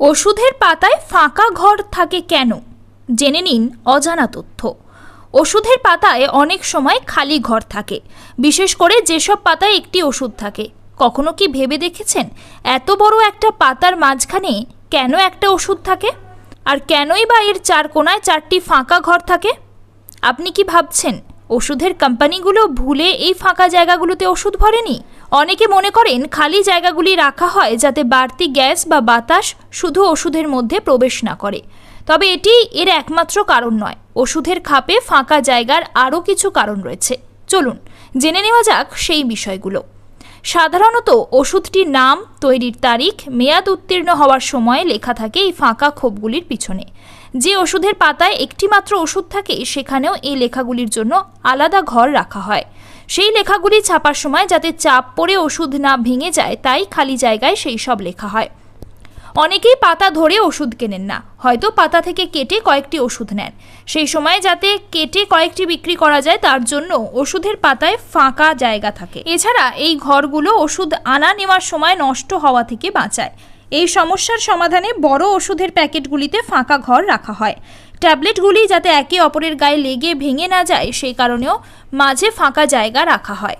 ওষুধের পাতায় ফাঁকা ঘর থাকে কেন? জেনে নিন অজানা তথ্য। ওষুধের পাতায় অনেক সময় খালি ঘর থাকে। বিশেষ করে যেসব পাতায় একটি ওষুধ থাকে। কখনো কি ভেবে দেখেছেন? এত বড় একটা পাতার মাঝখানে কেন একটা ওষুধ থাকে? আর কেনই বা এর চার কোনায় চারটি ফাঁকা ঘর থাকে? আপনি কি ভাবছেন, ওষুধের কোম্পানিগুলো ভুলে এই ফাঁকা জায়গাগুলোতে ওষুধ ভরেনি? অনেকে মনে করেন খালি জায়গাগুলি রাখা হয় যাতে বাড়তি গ্যাস বা বাতাস শুধু ওষুধের মধ্যে প্রবেশ না করে। তবে এটি এর একমাত্র কারণ নয়। ওষুধের খাপে ফাঁকা জায়গার আরও কিছু কারণ রয়েছে। চলুন, জেনে নেওয়া যাক সেই বিষয়গুলো। সাধারণত ওষুধটির নাম, তৈরির তারিখ, মেয়াদ উত্তীর্ণ হওয়ার সময় লেখা থাকে এই ফাঁকা খোপগুলির পিছনে। যে ওষুধের পাতায় একটিমাত্র ওষুধ থাকে, সেখানেও এই লেখাগুলির জন্য আলাদা ঘর রাখা হয়। সেই লেখাগুলি ছাপার সময় যাতে চাপ পড়ে ওষুধ না ভেঙে যায়, তাই খালি জায়গায় সেই সব লেখা হয়। অনেকেই পাতা ধরে ওষুধ কেনেন না, হয়তো পাতা থেকে কেটে কয়েকটি ওষুধ নেন। সেই সময় যাতে কেটে কয়েকটি বিক্রি করা যায়, তার জন্য ওষুধের পাতায় ফাঁকা জায়গা থাকে। এছাড়া এই ঘরগুলো ওষুধ আনা নেওয়ার সময় নষ্ট হওয়া থেকে বাঁচায়। এই সমস্যার সমাধানে বড় ওষুধের প্যাকেটগুলিতে ফাঁকা ঘর রাখা হয়। ট্যাবলেটগুলি যাতে একে অপরের গায়ে লেগে ভেঙে না যায়, সেই কারণেও মাঝে ফাঁকা জায়গা রাখা হয়।